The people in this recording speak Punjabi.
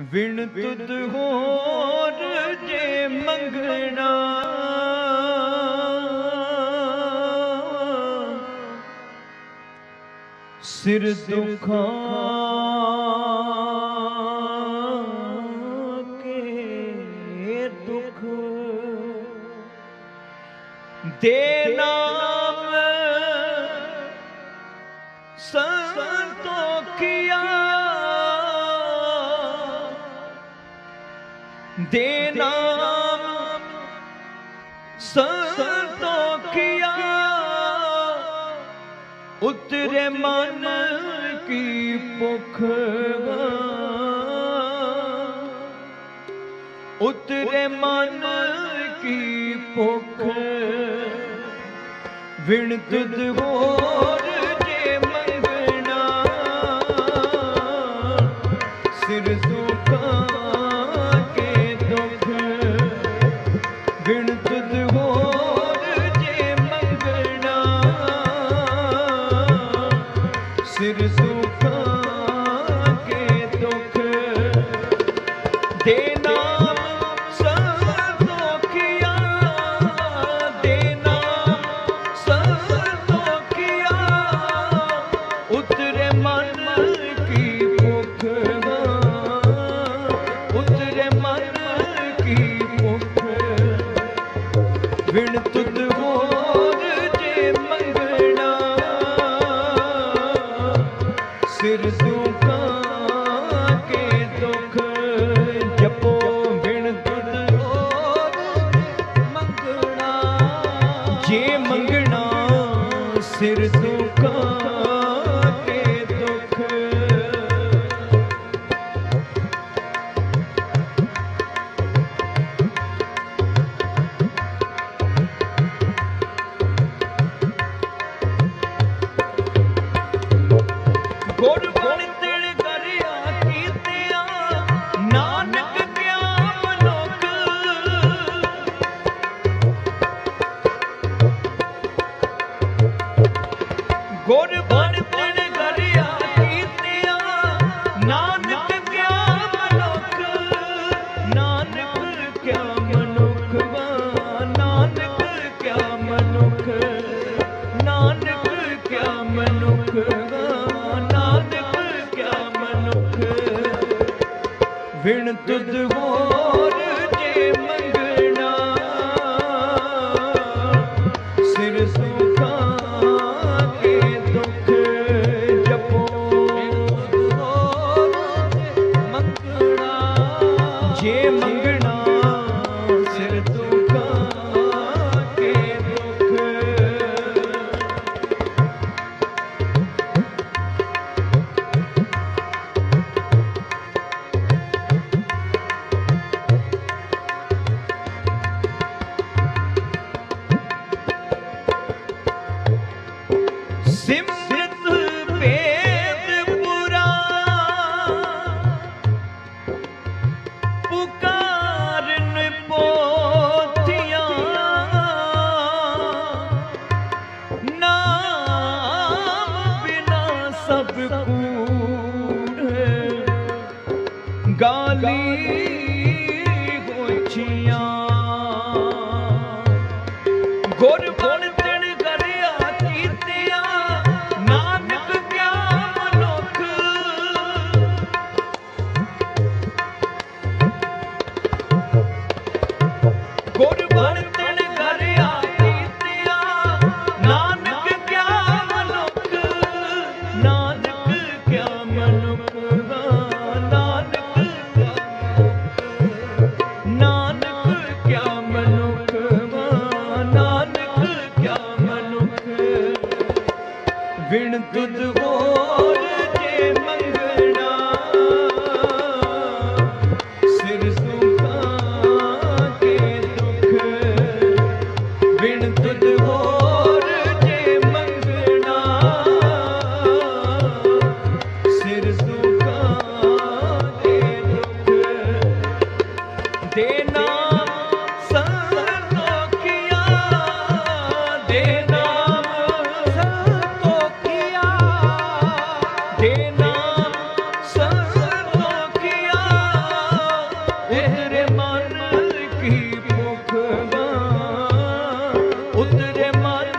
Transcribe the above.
ਵਿਣ ਤੁਧ ਹੋਰ ਜੇ ਮੰਗਣਾ। ਸਿਰ ਦੁਖਾਂ ਕੇ ਦੁਖ ਦੇ ਨਾਮ ਸੰਤੋਖਿਆ ਦੇ ਨਾਮ ਸੰਤੋਖਿਆ ਉਤਰੇ ਮਨ ਕੀ ਭੁਖ ਉਤਰੇ ਮਨ ਕੀ ਭੁਖ। ਵਿਣ ਤੁਧ ਦੇ ਨਾਮ ਸੰਤੋਖਿਆ ਦੇ ਨਾਮ ਸੰਤੋਖਿਆ ਉਤਰੇ ਮਨ ਕੀ ਭੁਖ ਉਤਰੇ ਮਨ ਕੀ ਭੁਖ ਵਿਣ ਤੁਧ ਹੋਰ ਜੇ ਮੰਗਣਾ, ਸਿਰ ਸਿਰ ਦੁਖਾਂ ਕੇ ਦੁਖ। ਗੁਰ ਵਿਣ ਤੁਧ ਹੋਰ go to मत